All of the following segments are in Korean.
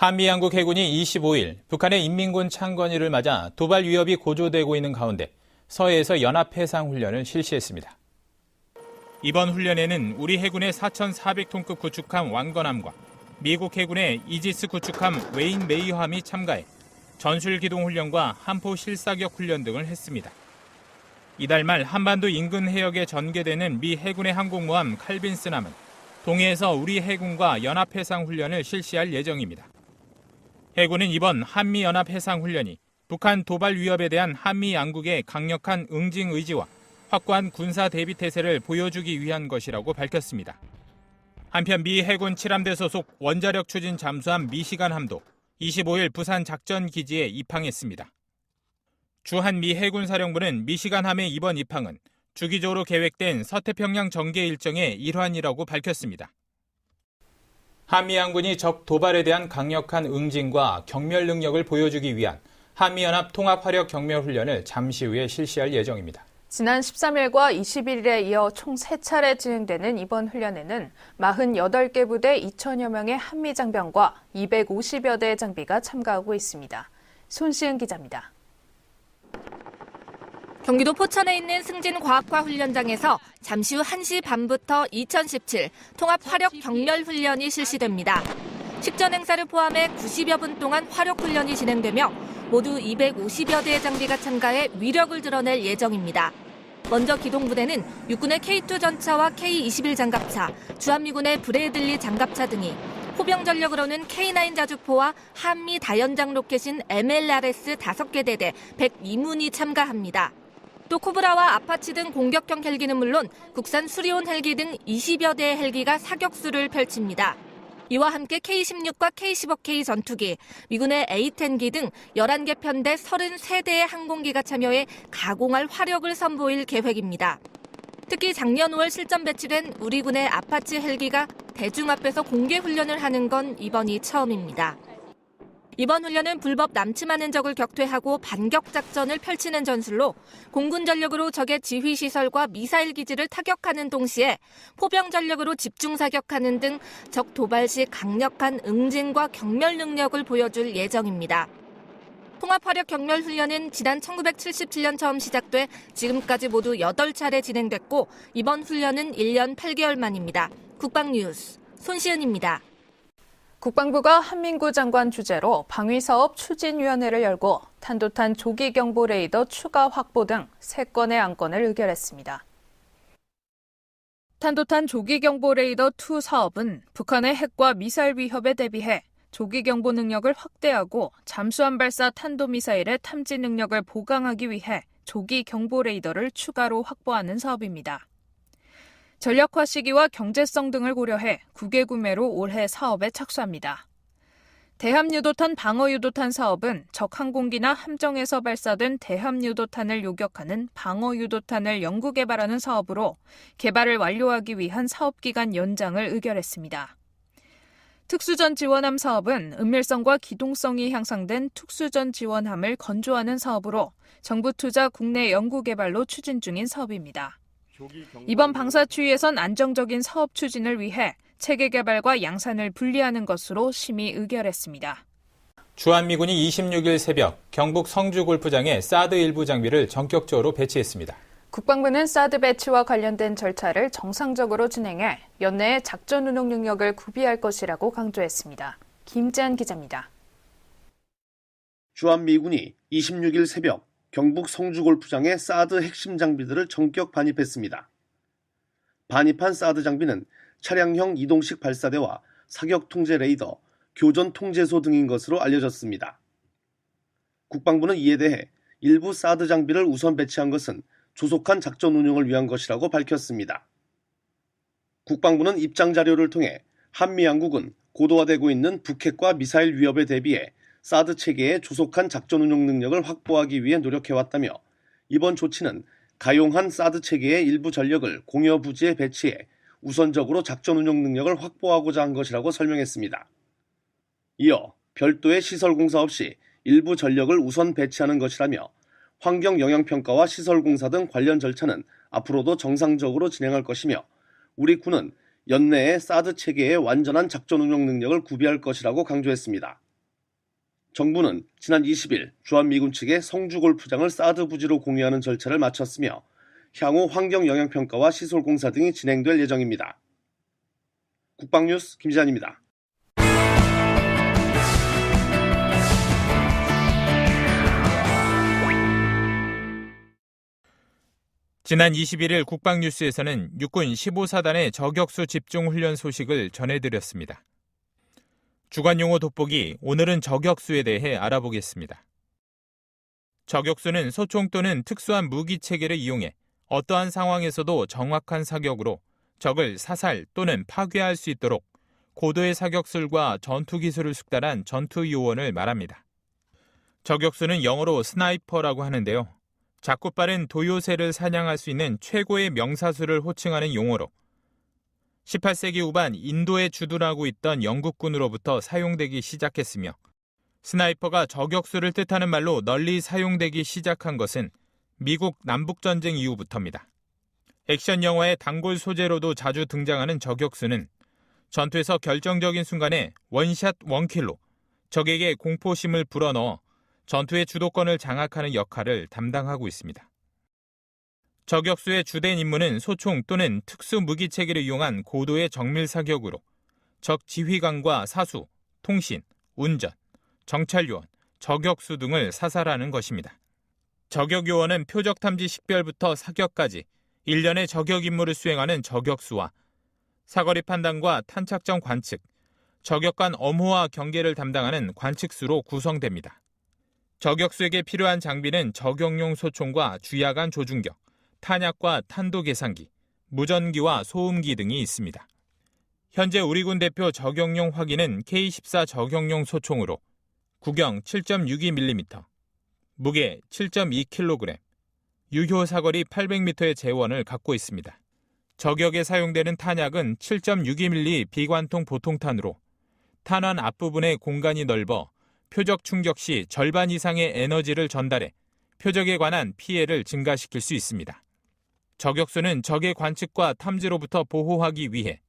한미 양국 해군이 25일 북한의 인민군 창건일을 맞아 도발 위협이 고조되고 있는 가운데 서해에서 연합해상훈련을 실시했습니다. 이번 훈련에는 우리 해군의 4,400톤급 구축함 왕건함과 미국 해군의 이지스 구축함 웨인 메이함이 참가해 전술 기동 훈련과 함포 실사격 훈련 등을 했습니다. 이달 말 한반도 인근 해역에 전개되는 미 해군의 항공모함 칼빈스남은 동해에서 우리 해군과 연합해상 훈련을 실시할 예정입니다. 해군은 이번 한미연합해상훈련이 북한 도발 위협에 대한 한미 양국의 강력한 응징 의지와 확고한 군사 대비 태세를 보여주기 위한 것이라고 밝혔습니다. 한편 미 해군 7함대 소속 원자력 추진 잠수함 미시간 함도 25일 부산 작전 기지에 입항했습니다. 주한 미 해군 사령부는 미시간 함의 이번 입항은 주기적으로 계획된 서태평양 전개 일정의 일환이라고 밝혔습니다. 한미 양군이 적 도발에 대한 강력한 응징과 경멸 능력을 보여주기 위한 한미연합 통합화력 경멸 훈련을 잠시 후에 실시할 예정입니다. 지난 13일과 21일에 이어 총 3차례 진행되는 이번 훈련에는 48개 부대 2천여 명의 한미 장병과 250여 대의 장비가 참가하고 있습니다. 손시은 기자입니다. 경기도 포천에 있는 승진과학화 훈련장에서 잠시 후 1시 반부터 2017 통합 화력 경렬 훈련이 실시됩니다. 식전 행사를 포함해 90여 분 동안 화력 훈련이 진행되며 모두 250여 대의 장비가 참가해 위력을 드러낼 예정입니다. 먼저 기동부대는 육군의 K2 전차와 K21 장갑차, 주한미군의 브레이들리 장갑차 등이 포병 전력으로는 K9 자주포와 한미 다연장 로켓인 MLRS 5개 대대 102문이 참가합니다. 또 코브라와 아파치 등 공격형 헬기는 물론 국산 수리온 헬기 등 20여 대의 헬기가 사격수를 펼칩니다. 이와 함께 K-16과 K-15K 전투기, 미군의 A-10기 등 11개 편대 33대의 항공기가 참여해 가공할 화력을 선보일 계획입니다. 특히 작년 5월 실전 배치된 우리 군의 아파치 헬기가 대중 앞에서 공개 훈련을 하는 건 이번이 처음입니다. 이번 훈련은 불법 남침하는 적을 격퇴하고 반격 작전을 펼치는 전술로 공군 전력으로 적의 지휘 시설과 미사일 기지를 타격하는 동시에 포병 전력으로 집중 사격하는 등 적 도발 시 강력한 응징과 경멸 능력을 보여줄 예정입니다. 통합화력 경멸 훈련은 지난 1977년 처음 시작돼 지금까지 모두 8차례 진행됐고 이번 훈련은 1년 8개월 만입니다. 국방뉴스 손시은입니다. 국방부가 한민구 장관 주재로 방위사업 추진위원회를 열고 탄도탄 조기 경보 레이더 추가 확보 등 3건의 안건을 의결했습니다. 탄도탄 조기 경보 레이더 2 사업은 북한의 핵과 미사일 위협에 대비해 조기 경보 능력을 확대하고 잠수함 발사 탄도미사일의 탐지 능력을 보강하기 위해 조기 경보 레이더를 추가로 확보하는 사업입니다. 전력화 시기와 경제성 등을 고려해 국외 구매로 올해 사업에 착수합니다. 대함유도탄 방어유도탄 사업은 적 항공기나 함정에서 발사된 대함유도탄을 요격하는 방어유도탄을 연구 개발하는 사업으로 개발을 완료하기 위한 사업기간 연장을 의결했습니다. 특수전 지원함 사업은 은밀성과 기동성이 향상된 특수전 지원함을 건조하는 사업으로 정부 투자 국내 연구 개발로 추진 중인 사업입니다. 이번 방사추위에선 안정적인 사업 추진을 위해 체계 개발과 양산을 분리하는 것으로 심의 의결했습니다. 주한미군이 26일 새벽 경북 성주 골프장에 사드 일부 장비를 전격적으로 배치했습니다. 국방부는 사드 배치와 관련된 절차를 정상적으로 진행해 연내에 작전 운용 능력을 구비할 것이라고 강조했습니다. 김재한 기자입니다. 주한미군이 26일 새벽 경북 성주골프장에 사드 핵심 장비들을 전격 반입했습니다. 반입한 사드 장비는 차량형 이동식 발사대와 사격 통제 레이더, 교전 통제소 등인 것으로 알려졌습니다. 국방부는 이에 대해 일부 사드 장비를 우선 배치한 것은 조속한 작전 운용을 위한 것이라고 밝혔습니다. 국방부는 입장 자료를 통해 한미 양국은 고도화되고 있는 북핵과 미사일 위협에 대비해 사드 체계의 조속한 작전 운용 능력을 확보하기 위해 노력해왔다며 이번 조치는 가용한 사드 체계의 일부 전력을 공여 부지에 배치해 우선적으로 작전 운용 능력을 확보하고자 한 것이라고 설명했습니다. 이어 별도의 시설 공사 없이 일부 전력을 우선 배치하는 것이라며 환경 영향 평가와 시설 공사 등 관련 절차는 앞으로도 정상적으로 진행할 것이며 우리 군은 연내에 사드 체계의 완전한 작전 운용 능력을 구비할 것이라고 강조했습니다. 정부는 지난 20일 주한미군 측에 성주 골프장을 사드 부지로 공유하는 절차를 마쳤으며 향후 환경 영향 평가와 시설 공사 등이 진행될 예정입니다. 국방뉴스 김지한입니다. 지난 21일 국방뉴스에서는 육군 15사단의 저격수 집중 훈련 소식을 전해드렸습니다. 주간 용어 돋보기 오늘은 저격수에 대해 알아보겠습니다. 저격수는 소총 또는 특수한 무기 체계를 이용해 어떠한 상황에서도 정확한 사격으로 적을 사살 또는 파괴할 수 있도록 고도의 사격술과 전투 기술을 숙달한 전투 요원을 말합니다. 저격수는 영어로 스나이퍼라고 하는데요. 작고 빠른 도요새를 사냥할 수 있는 최고의 명사수를 호칭하는 용어로 18세기 후반 인도에 주둔하고 있던 영국군으로부터 사용되기 시작했으며 스나이퍼가 저격수를 뜻하는 말로 널리 사용되기 시작한 것은 미국 남북전쟁 이후부터입니다. 액션 영화의 단골 소재로도 자주 등장하는 저격수는 전투에서 결정적인 순간에 원샷 원킬로 적에게 공포심을 불어넣어 전투의 주도권을 장악하는 역할을 담당하고 있습니다. 저격수의 주된 임무는 소총 또는 특수 무기 체계를 이용한 고도의 정밀 사격으로 적 지휘관과 사수, 통신, 운전, 정찰요원, 저격수 등을 사살하는 것입니다. 저격요원은 표적 탐지 식별부터 사격까지 일련의 저격 임무를 수행하는 저격수와 사거리 판단과 탄착점 관측, 저격간 엄호와 경계를 담당하는 관측수로 구성됩니다. 저격수에게 필요한 장비는 저격용 소총과 주야간 조준경, 탄약과 탄도 계산기, 무전기와 소음기 등이 있습니다. 현재 우리 군 대표 저격용 화기는 K14 저격용 소총으로 구경 7.62mm, 무게 7.2kg, 유효 사거리 800m의 재원을 갖고 있습니다. 저격에 사용되는 탄약은 7.62mm 비관통 보통탄으로 탄환 앞부분의 공간이 넓어 표적 충격 시 절반 이상의 에너지를 전달해 표적에 관한 피해를 증가시킬 수 있습니다. 저격수는 적의 관측과 탐지로부터 보호하기 위해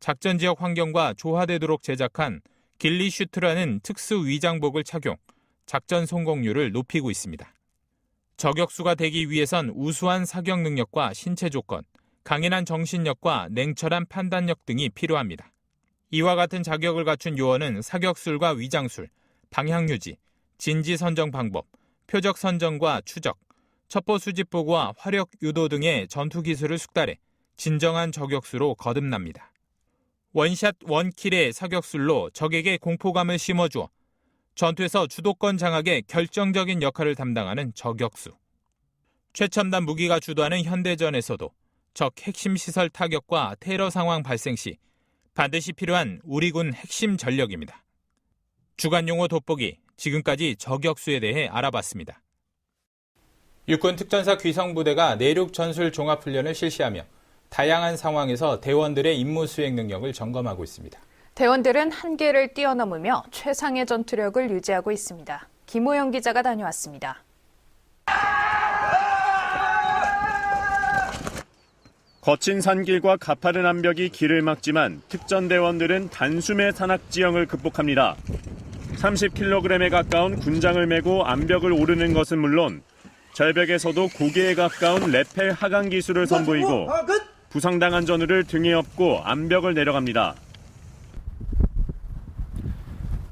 작전 지역 환경과 조화되도록 제작한 길리 슈트라는 특수 위장복을 착용, 작전 성공률을 높이고 있습니다. 저격수가 되기 위해선 우수한 사격 능력과 신체 조건, 강인한 정신력과 냉철한 판단력 등이 필요합니다. 이와 같은 자격을 갖춘 요원은 사격술과 위장술, 방향 유지, 진지 선정 방법, 표적 선정과 추적, 첩보 수집 보고와 화력 유도 등의 전투 기술을 숙달해 진정한 저격수로 거듭납니다. 원샷 원킬의 사격술로 적에게 공포감을 심어주어 전투에서 주도권 장악에 결정적인 역할을 담당하는 저격수. 최첨단 무기가 주도하는 현대전에서도 적 핵심 시설 타격과 테러 상황 발생 시 반드시 필요한 우리군 핵심 전력입니다. 주간 용어 돋보기 지금까지 저격수에 대해 알아봤습니다. 육군 특전사 귀성부대가 내륙 전술 종합훈련을 실시하며 다양한 상황에서 대원들의 임무 수행 능력을 점검하고 있습니다. 대원들은 한계를 뛰어넘으며 최상의 전투력을 유지하고 있습니다. 김호영 기자가 다녀왔습니다. 거친 산길과 가파른 암벽이 길을 막지만 특전대원들은 단숨에 산악 지형을 극복합니다. 30kg에 가까운 군장을 메고 암벽을 오르는 것은 물론 절벽에서도 고개에 가까운 레펠 하강 기술을 선보이고 부상당한 전우를 등에 업고 암벽을 내려갑니다.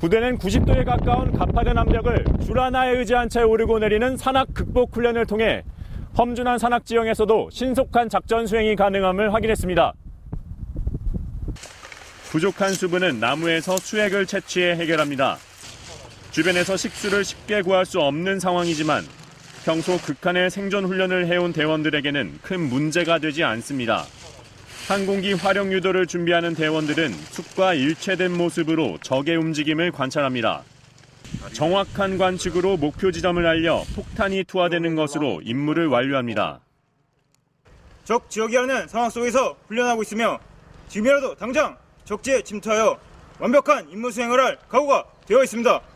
부대는 90도에 가까운 가파른 암벽을 줄 하나에 의지한 채 오르고 내리는 산악 극복 훈련을 통해 험준한 산악 지형에서도 신속한 작전 수행이 가능함을 확인했습니다. 부족한 수분은 나무에서 수액을 채취해 해결합니다. 주변에서 식수를 쉽게 구할 수 없는 상황이지만 평소 극한의 생존 훈련을 해온 대원들에게는 큰 문제가 되지 않습니다. 항공기 화력 유도를 준비하는 대원들은 숲과 일체된 모습으로 적의 움직임을 관찰합니다. 정확한 관측으로 목표 지점을 알려 폭탄이 투하되는 것으로 임무를 완료합니다. 적 지역이라는 상황 속에서 훈련하고 있으며 지금이라도 당장 적지에 침투하여 완벽한 임무 수행을 할 각오가 되어 있습니다.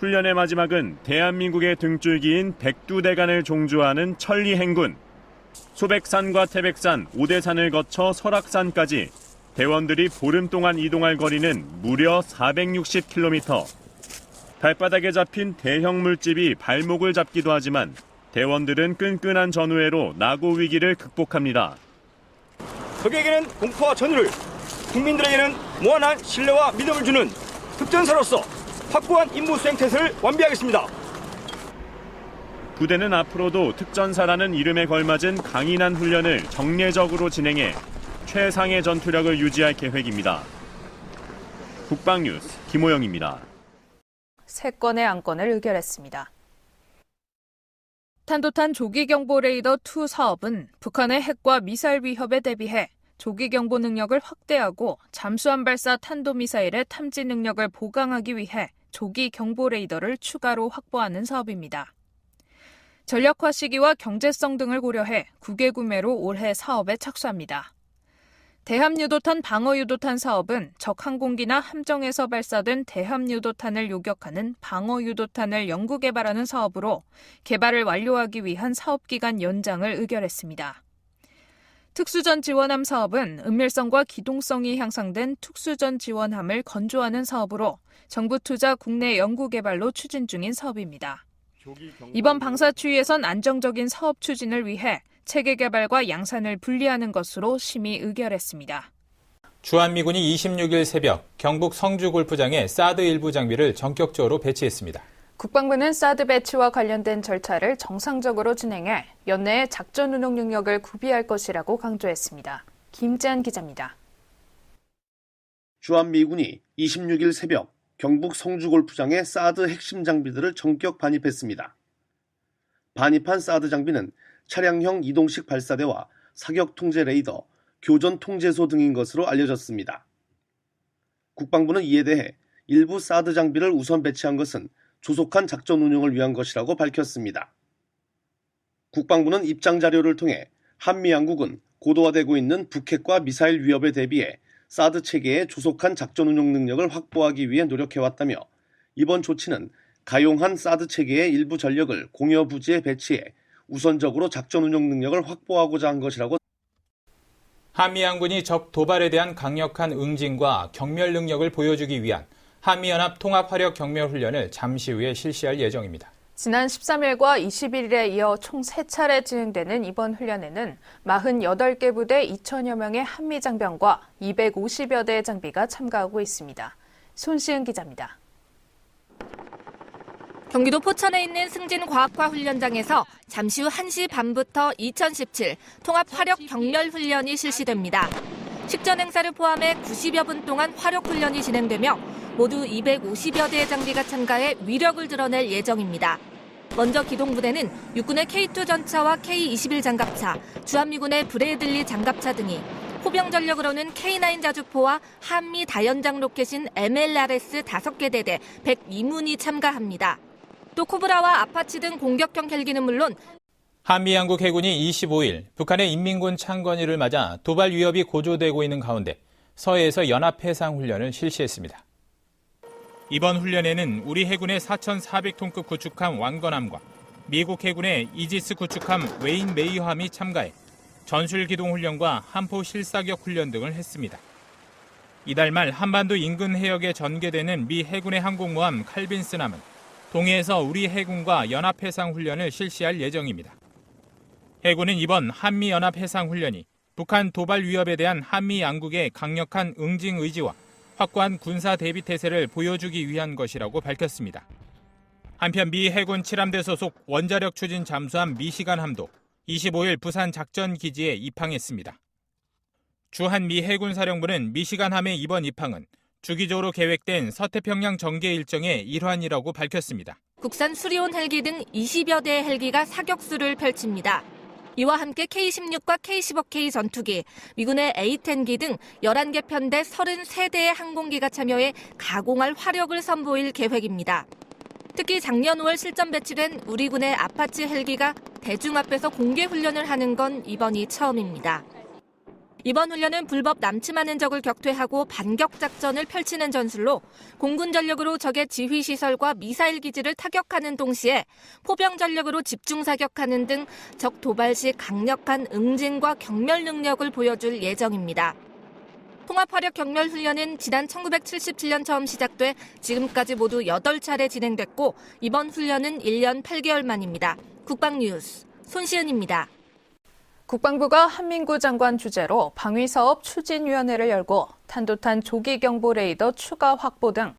훈련의 마지막은 대한민국의 등줄기인 백두대간을 종주하는 천리 행군. 소백산과 태백산, 오대산을 거쳐 설악산까지 대원들이 보름 동안 이동할 거리는 무려 460km. 발바닥에 잡힌 대형 물집이 발목을 잡기도 하지만 대원들은 끈끈한 전우회로 나고 위기를 극복합니다. 적에게는 공포와 전율을, 국민들에게는 무한한 신뢰와 믿음을 주는 특전사로서 확고한 임무 수행 태세를 완비하겠습니다. 부대는 앞으로도 특전사라는 이름에 걸맞은 강인한 훈련을 정례적으로 진행해 최상의 전투력을 유지할 계획입니다. 국방뉴스 김호영입니다. 세 건의 안건을 의결했습니다. 탄도탄 조기경보 레이더 2 사업은 북한의 핵과 미사일 위협에 대비해 조기경보 능력을 확대하고 잠수함 발사 탄도미사일의 탐지 능력을 보강하기 위해 조기 경보 레이더를 추가로 확보하는 사업입니다. 전력화 시기와 경제성 등을 고려해 국외 구매로 올해 사업에 착수합니다. 대함유도탄 방어유도탄 사업은 적 항공기나 함정에서 발사된 대함유도탄을 요격하는 방어유도탄을 연구 개발하는 사업으로 개발을 완료하기 위한 사업기간 연장을 의결했습니다. 특수전 지원함 사업은 은밀성과 기동성이 향상된 특수전 지원함을 건조하는 사업으로 정부 투자 국내 연구 개발로 추진 중인 사업입니다. 이번 방사추위에선 안정적인 사업 추진을 위해 체계 개발과 양산을 분리하는 것으로 심의 의결했습니다. 주한미군이 26일 새벽 경북 성주 골프장에 사드 일부 장비를 전격적으로 배치했습니다. 국방부는 사드 배치와 관련된 절차를 정상적으로 진행해 연내에 작전 운용 능력을 구비할 것이라고 강조했습니다. 김재한 기자입니다. 주한미군이 26일 새벽 경북 성주 골프장에 사드 핵심 장비들을 전격 반입했습니다. 반입한 사드 장비는 차량형 이동식 발사대와 사격 통제 레이더, 교전 통제소 등인 것으로 알려졌습니다. 국방부는 이에 대해 일부 사드 장비를 우선 배치한 것은 조속한 작전 운용을 위한 것이라고 밝혔습니다. 국방부는 입장 자료를 통해 한미 양국은 고도화되고 있는 북핵과 미사일 위협에 대비해 사드 체계의 조속한 작전 운용 능력을 확보하기 위해 노력해왔다며 이번 조치는 가용한 사드 체계의 일부 전력을 공여 부지에 배치해 우선적으로 작전 운용 능력을 확보하고자 한 것이라고 한미 양군이 적 도발에 대한 강력한 응징과 경멸 능력을 보여주기 위한 한미연합 통합 화력 경멸 훈련을 잠시 후에 실시할 예정입니다. 지난 13일과 21일에 이어 총 3차례 진행되는 이번 훈련에는 48개 부대 2천여 명의 한미 장병과 250여 대의 장비가 참가하고 있습니다. 손시은 기자입니다. 경기도 포천에 있는 승진과학화 훈련장에서 잠시 후 1시 반부터 2017 통합 화력 경멸 훈련이 실시됩니다. 식전 행사를 포함해 90여 분 동안 화력 훈련이 진행되며 모두 250여 대의 장비가 참가해 위력을 드러낼 예정입니다. 먼저 기동부대는 육군의 K2 전차와 K21 장갑차, 주한미군의 브레이들리 장갑차 등이 호병 전력으로는 K9 자주포와 한미 다연장 로켓인 MLRS 5개 대대 102문이 참가합니다. 또 코브라와 아파치 등 공격형 헬기는 물론 한미 양국 해군이 25일 북한의 인민군 창건일을 맞아 도발 위협이 고조되고 있는 가운데 서해에서 연합 해상 훈련을 실시했습니다. 이번 훈련에는 우리 해군의 4,400톤급 구축함 왕건함과 미국 해군의 이지스 구축함 웨인 메이함이 참가해 전술 기동 훈련과 함포 실사격 훈련 등을 했습니다. 이달 말 한반도 인근 해역에 전개되는 미 해군의 항공모함 칼빈스남은 동해에서 우리 해군과 연합 해상 훈련을 실시할 예정입니다. 해군은 이번 한미 연합 해상 훈련이 북한 도발 위협에 대한 한미 양국의 강력한 응징 의지와 확고한 군사 대비 태세를 보여주기 위한 것이라고 밝혔습니다. 한편 미 해군 7함대 소속 원자력 추진 잠수함 미시간 함도 25일 부산 작전 기지에 입항했습니다. 주한 미 해군 사령부는 미시간 함의 이번 입항은 주기적으로 계획된 서태평양 전개 일정의 일환이라고 밝혔습니다. 국산 수리온 헬기 등 20여 대의 헬기가 사격수를 펼칩니다. 이와 함께 K-16과 K-15K 전투기, 미군의 A-10기 등 11개 편대 33대의 항공기가 참여해 가공할 화력을 선보일 계획입니다. 특히 작년 5월 실전 배치된 우리 군의 아파치 헬기가 대중 앞에서 공개 훈련을 하는 건 이번이 처음입니다. 이번 훈련은 불법 남침하는 적을 격퇴하고 반격 작전을 펼치는 전술로 공군 전력으로 적의 지휘 시설과 미사일 기지를 타격하는 동시에 포병 전력으로 집중 사격하는 등 적 도발 시 강력한 응징과 경멸 능력을 보여줄 예정입니다. 통합 화력 경멸 훈련은 지난 1977년 처음 시작돼 지금까지 모두 8차례 진행됐고 이번 훈련은 1년 8개월 만입니다. 국방뉴스 손시은입니다. 국방부가 한민구 장관 주재로 방위사업 추진위원회를 열고 탄도탄 조기경보 레이더 추가 확보 등